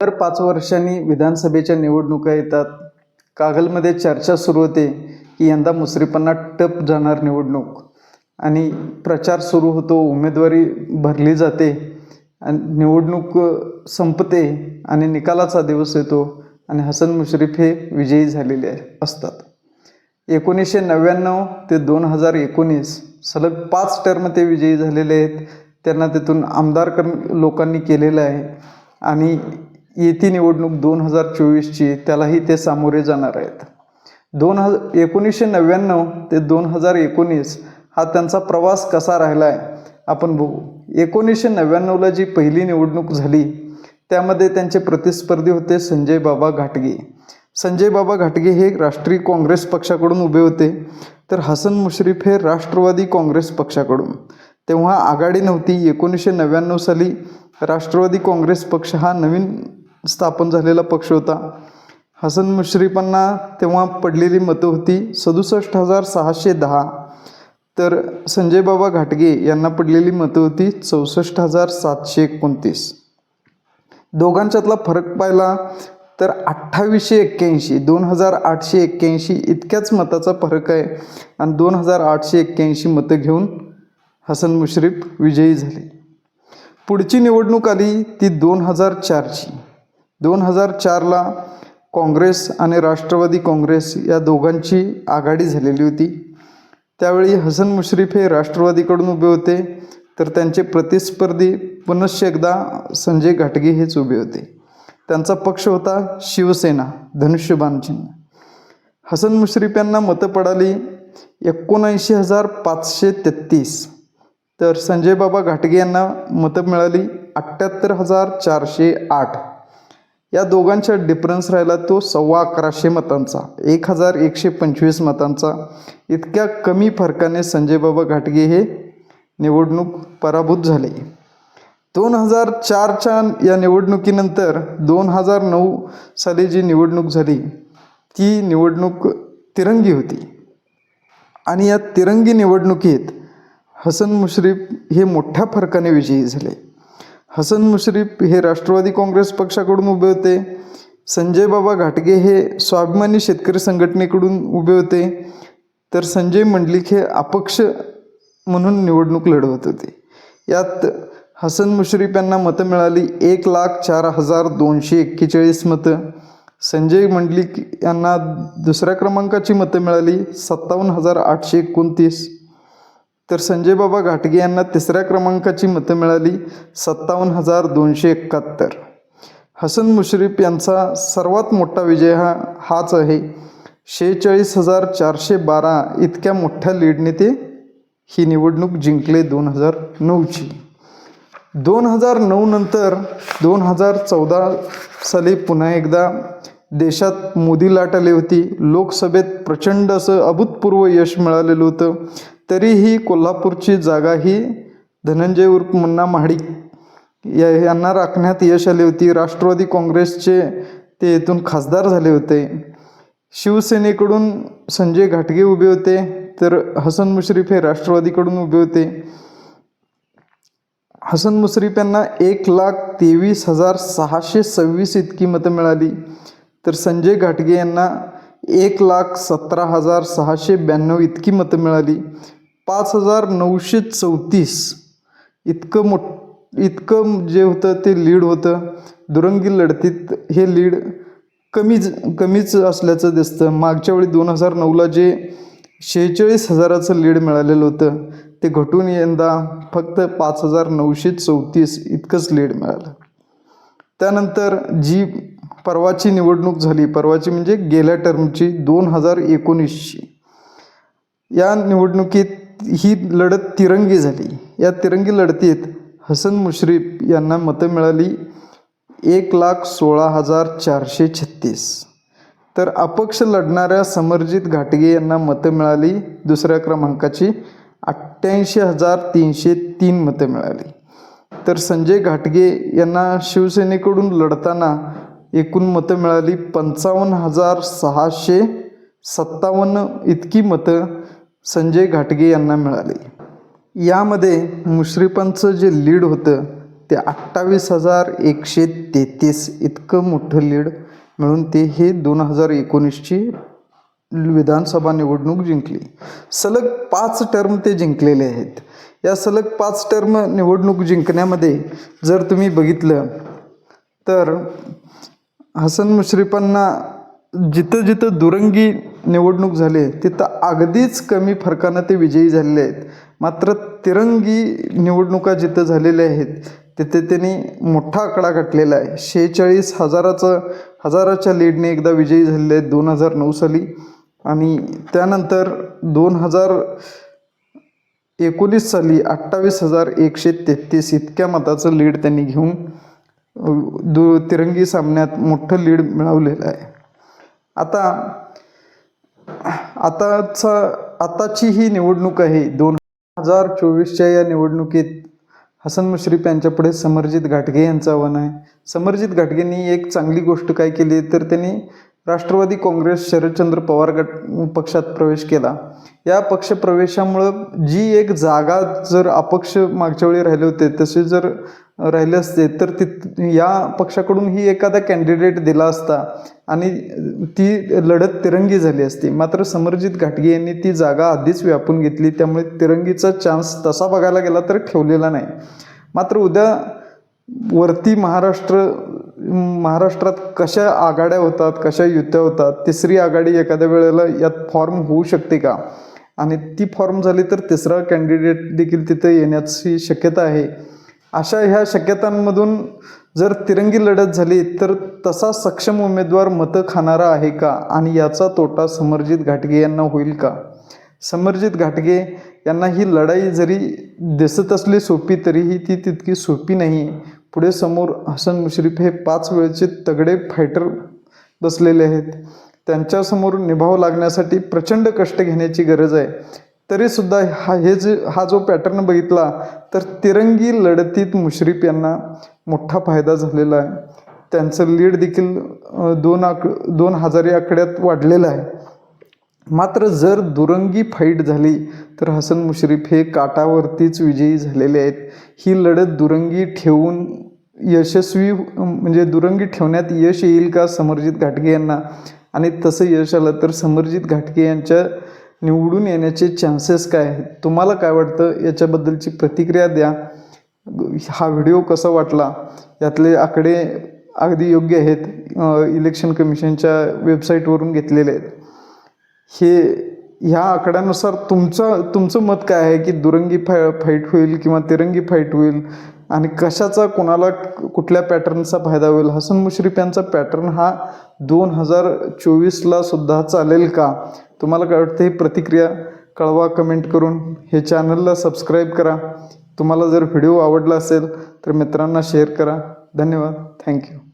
दर पाच वर्षांनी विधानसभेच्या निवडणुका येतात. कागलमध्ये चर्चा सुरू होते की यंदा मुसरीपांना टप जाणार निवडणूक. आणि प्रचार सुरू होतो उमेदवारी भरली जाते. आणि निवडणूक संपते आणि निकालाचा दिवस येतो आणि हसन मुश्रीफ हे विजयी झालेले असतात. एकोणीसशे नव्याण्णव ते दोन हजार एकोणीस सलग पाच टर्म ते विजयी झालेले आहेत. त्यांना तिथून आमदार कर लोकांनी केलेलं आहे. आणि येती निवडणूक दोन हजार चोवीसची त्यालाही ते सामोरे जाणार आहेत. दोन हज एकोणीसशे नव्याण्णव ते दोन हजार एकोणीस हा त्यांचा प्रवास कसा राहिला आहे आपण बघू. एकोणीसशे नव्याण्णवला जी पहिली निवडणूक झाली त्यामध्ये त्यांचे प्रतिस्पर्धी होते संजय बाबा घाटगे. संजय बाबा घाटगे हे राष्ट्रीय काँग्रेस पक्षाकडून उभे होते तर हसन मुश्रीफ हे राष्ट्रवादी काँग्रेस पक्षाकडून. तेव्हा आघाडी नव्हती एकोणीसशे नव्याण्णव साली राष्ट्रवादी काँग्रेस पक्ष हा नवीन स्थापन झालेला पक्ष होता. हसन मुश्रीफांना तेव्हा पडलेली मतं होती सदुसष्ट हजार सहाशे दहा. तर संजय बाबा घाटगे यांना पडलेली मतं होती चौसष्ट हजार सातशे एकोणतीस. दोघांच्यातला फरक पाहिला तर अठ्ठावीसशे एक्क्याऐंशी दोन हजार आठशे एक्क्याऐंशी इतक्याच मताचा फरक आहे आणि दोन हजार आठशे एक्क्याऐंशी मतं घेऊन हसन मुश्रीफ विजयी झाले. पुढची निवडणूक आली ती दोन हजार चारची. दोन हजार चारला काँग्रेस आणि राष्ट्रवादी काँग्रेस या दोघांची आघाडी झालेली होती. त्यावेळी हसन मुश्रीफ हे राष्ट्रवादीकडून उभे होते तर त्यांचे प्रतिस्पर्धी पुनश्च एकदा संजय घाटगे हेच उभे होते. त्यांचा पक्ष होता शिवसेना धनुष्यबाण चिन्ह. हसन मुश्रीफ यांना मतं पडाली एकोणऐंशी हजार पाचशे तेहतीस. तर संजय बाबा घाटगे यांना मतं मिळाली अठ्ठ्याहत्तर हजार चारशे आठ. या दोघांचा डिफरन्स राहिला तो सव्वा अकराशे मतांचा एक हजार एकशे पंचवीस मतांचा. इतक्या कमी फरकाने संजय बाबा घाटगे हे निवडणूक पराभूत झाले. दोन हजार चारच्या या निवडणुकीनंतर दोन हजार नऊ साली जी निवडणूक झाली ती निवडणूक तिरंगी होती. आणि या तिरंगी निवडणुकीत हसन मुश्रीफ हे मोठ्या फरकाने विजयी झाले. हसन मुश्रीफ हे राष्ट्रवादी काँग्रेस पक्षाकडून उभे होते. संजय बाबा घाटगे हे स्वाभिमानी शेतकरी संघटनेकडून उभे होते. तर संजय मंडलिक हे अपक्ष म्हणून निवडणूक लढवत होते. यात हसन मुश्रीफ यांना मतं मिळाली. एक लाख चार हजार दोनशे एक्केचाळीस मतं. संजय मंडलिक यांना दुसऱ्या क्रमांकाची मतं मिळाली. सत्तावन्न हजार आठशे एकोणतीस. तर संजय बाबा घाटगे यांना तिसऱ्या क्रमांकाची मतं मिळाली सत्तावन्न हजार दोनशे एकाहत्तर. हसन मुश्रीफ यांचा सर्वात मोठा विजय हा हाच आहे. शेहेचाळीस हजार चारशे बारा इतक्या मोठ्या लीडने ते ही निवडणूक जिंकले दोन हजार नऊची. दोन हजार नऊ नंतर दोन हजार चौदा साली पुन्हा एकदा देशात मोदी लाट आली होती. लोकसभेत प्रचंड असं अभूतपूर्व यश मिळालेलं होतं. तरीही कोल्हापूरची जागा ही धनंजय उर्फ मुन्ना महाडिक या यांना राखण्यात यश आले होती. राष्ट्रवादी काँग्रेसचे ते येथून खासदार झाले होते. शिवसेनेकडून संजय घाटगे उभे होते तर हसन मुश्रीफ हे राष्ट्रवादीकडून उभे होते. हसन मुश्रीफ यांना एक लाख तेवीस हजार सहाशे सव्वीस इतकी मतं मिळाली. तर संजय घाटगे यांना एक लाख सतरा हजार सहाशे ब्याण्णव इतकी मतं मिळाली. पाच हजार नऊशे चौतीस. इतकं मोठ इतकं जे होतं ते लीड होतं. दुरंगी लढतीत हे लीड कमीच कमीच असल्याचं दिसतं. मागच्या वेळी दोन हजार नऊला जे शेहेचाळीस हजाराचं लीड मिळालेलं होतं ते घटून यंदा फक्त पाच हजार नऊशे चौतीस इतकंच लीड मिळालं. त्यानंतर जी परवाची निवडणूक झाली परवाची म्हणजे गेल्या टर्मची दोन हजार एकोणीसची. या निवडणुकीत ही लढत तिरंगी झाली. या तिरंगी लढतीत हसन मुश्रीफ यांना मतं मिळाली एक लाख सोळा हजार चारशे छत्तीस. तर अपक्ष लढणाऱ्या समरजित घाटगे यांना मतं मिळाली. दुसऱ्या क्रमांकाची अठ्ठ्याऐंशी हजार तीनशे तीन मतं मिळाली. तर संजय घाटगे यांना शिवसेनेकडून लढताना एकूण मतं मिळाली. पंचावन्न हजार सहाशे सत्तावन्न इतकी मतं संजय घाटगे यांना मिळाली. यामध्ये मुश्रीफांचं जे लीड होतं ते अठ्ठावीस हजार एकशे तेहतीस इतकं मोठं लीड मिळून ते हे दोन हजार एकोणीसची विधानसभा निवडणूक जिंकली. सलग पाच टर्म ते जिंकलेले आहेत. या सलग पाच टर्म निवडणूक जिंकण्यामध्ये जर तुम्ही बघितलं तर हसन मुश्रीफांना जिथं जिथं दुरंगी निवडणूक झाली तिथं अगदीच कमी फरकानं ते विजयी झालेले आहेत. मात्र तिरंगी निवडणुका जिथं झालेल्या आहेत तिथे त्यांनी मोठा आकडा गाठलेला आहे. शेहेचाळीस हजाराचं हजाराच्या लीडने एकदा विजयी झालेले आहेत दोन हजार नऊ साली. आणि त्यानंतर दोन हजार एकोणीस साली अठ्ठावीस हजार एकशे तेहतीस इतक्या मताचं लीड त्यांनी घेऊन दु तिरंगी सामन्यात मोठं लीड मिळवलेलं आहे. आता आताचा आताची ही निवडणूक आहे. दोन हजार चोवीसच्या या निवडणुकीत हसन मुश्रीफ यांच्यापुढे समरजित घाटगे यांचं आव्हान आहे. समरजित घाटगेंनी एक चांगली गोष्ट काय केली तर त्यांनी राष्ट्रवादी काँग्रेस शरदचंद्र पवार गट पक्षात प्रवेश केला. या पक्षप्रवेशामुळं जी एक जागा जर अपक्ष मागच्या वेळी राहिले होते तसे जर राहिले असते तर तिथ या पक्षाकडून ही एखादा कॅन्डिडेट दिला असता आणि ती लढत तिरंगी झाली असती. मात्र समरजित घाटगे यांनी ती जागा आधीच व्यापून घेतली त्यामुळे तिरंगीचा चान्स तसा बघायला गेला तर ठेवलेला नाही. मात्र उद्या वरती महाराष्ट्र महाराष्ट्रात कशा आघाड्या होतात कशा युत्या होतात तिसरी आघाडी एखाद्या वेळेला यात फॉर्म होऊ शकते का? आणि ती फॉर्म झाली तर तिसरा कॅन्डिडेट देखील तिथे येण्याची शक्यता आहे. अशा ह्या शक्यतांमधून जर तिरंगी लढत झाली तर तसा सक्षम उमेदवार मतं खाणारा आहे का? आणि याचा तोटा समरजित घाटगे यांना होईल का? समरजित घाटगे यांना ही लढाई जरी दिसत असली सोपी तरीही ती तितकी सोपी नाही. पुढे समोर हसन मुश्रीफ हे पाच वेळचे तगडे फायटर बसलेले आहेत. त्यांच्यासमोर निभाव लागण्यासाठी प्रचंड कष्ट घेण्याची गरज आहे. तरीसुद्धा हा हे जे हा जो पॅटर्न बघितला तर तिरंगी लढतीत मुश्रीफ यांना मोठा फायदा झालेला आहे. त्यांचं लीड देखील दोन आक दोन हजारी आकड्यात वाढलेलं आहे. मात्र जर दुरंगी फाईट झाली तर हसन मुश्रीफ हे काटावरतीच विजयी झालेले आहेत. ही लढत दुरंगी ठेवून यशस्वी म्हणजे दुरंगी ठेवण्यात यश येईल का समरजित घाटगे यांना? आणि तसं यश आलं तर समरजित घाटगे यांच्या निवडून येण्याचे चान्सेस काय आहेत? तुम्हाला काय वाटतं? याच्याबद्दलची प्रतिक्रिया द्या. हा व्हिडिओ कसा वाटला? यातले आकडे अगदी योग्य आहेत. इलेक्शन कमिशनच्या वेबसाईटवरून घेतलेले आहेत. हे ह्या आकड्यानुसार तुमचं तुमचं मत काय आहे की दुरंगी फाय फाईट होईल किंवा तिरंगी फाईट होईल? आणि कशाचा कोणाला कुठल्या पॅटर्नचा फायदा होईल? हसन मुश्रीफ यांचा पॅटर्न हा दोन हजार चोवीसला सुद्धा चालेल का? तुम्हाला काय वाटतं? ही प्रतिक्रिया कळवा कमेंट करून. हे चॅनलला सबस्क्राईब करा. तुम्हाला जर व्हिडिओ आवडला असेल तर मित्रांना शेअर करा. धन्यवाद. थँक्यू